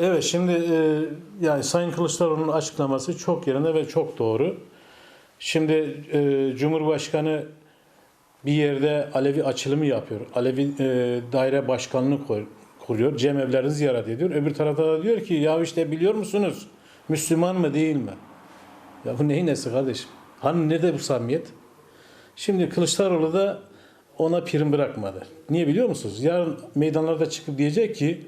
Evet şimdi e, yani Sayın Kılıçdaroğlu'nun açıklaması çok yerinde ve çok doğru. Şimdi e, Cumhurbaşkanı bir yerde Alevi açılımı yapıyor. Alevi e, daire başkanlığı kur- kuruyor. Cemevlerini ziyaret ediyor. Öbür tarafta da diyor ki ya işte biliyor musunuz Müslüman mı değil mi? Ya bu neyin nesi kardeşim? Hani nerede bu samimiyet? Şimdi Kılıçdaroğlu da ona prim bırakmadı. Niye biliyor musunuz? Yarın meydanlarda çıkıp diyecek ki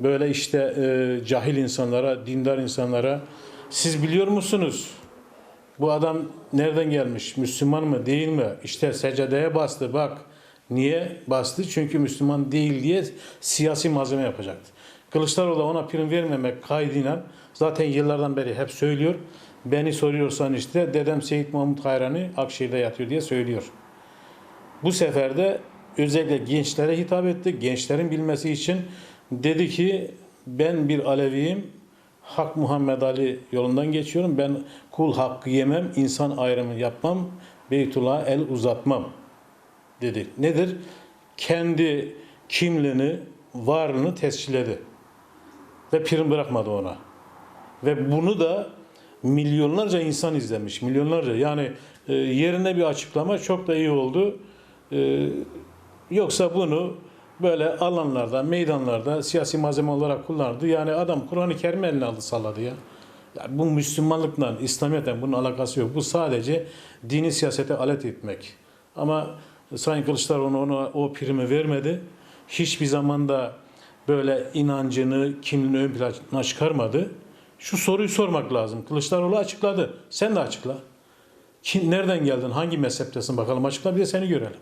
böyle işte e, cahil insanlara, dindar insanlara siz biliyor musunuz? Bu adam nereden gelmiş? Müslüman mı değil mi? İşte secdeye bastı bak. Niye bastı? Çünkü Müslüman değil diye siyasi malzeme yapacaktı. Kılıçdaroğlu ona prim vermemek kaydıyla zaten yıllardan beri hep söylüyor. Beni soruyorsan işte dedem Seyit Mahmut Hayran'ı Akşehir'de yatıyor diye söylüyor. Bu sefer de özellikle gençlere hitap etti. Gençlerin bilmesi için dedi ki ben bir Aleviyim. Hak Muhammed Ali yolundan geçiyorum. Ben kul hakkı yemem, insan ayrımı yapmam, Beytullah'a el uzatmam dedi. Nedir? Kendi kimliğini, varlığını tescilledi. Ve prim bırakmadı ona. Ve bunu da milyonlarca insan izlemiş. Milyonlarca. Yani e, yerine bir açıklama çok da iyi oldu. E, yoksa bunu böyle alanlarda, meydanlarda siyasi malzeme olarak kullanırdı. Yani adam Kur'an-ı Kerim eline aldı salladı ya. ya bu Müslümanlıkla, İslamiyet'le bunun alakası yok. Bu sadece dini siyasete alet etmek. Ama Sayın Kılıçdaroğlu ona o primi vermedi. Hiçbir zamanda böyle inancını, kimliğini ön plana çıkarmadı. Şu soruyu sormak lazım. Kılıçdaroğlu açıkladı. Sen de açıkla. Kim, nereden geldin? Hangi mezheptesin bakalım açıkla bir de seni görelim.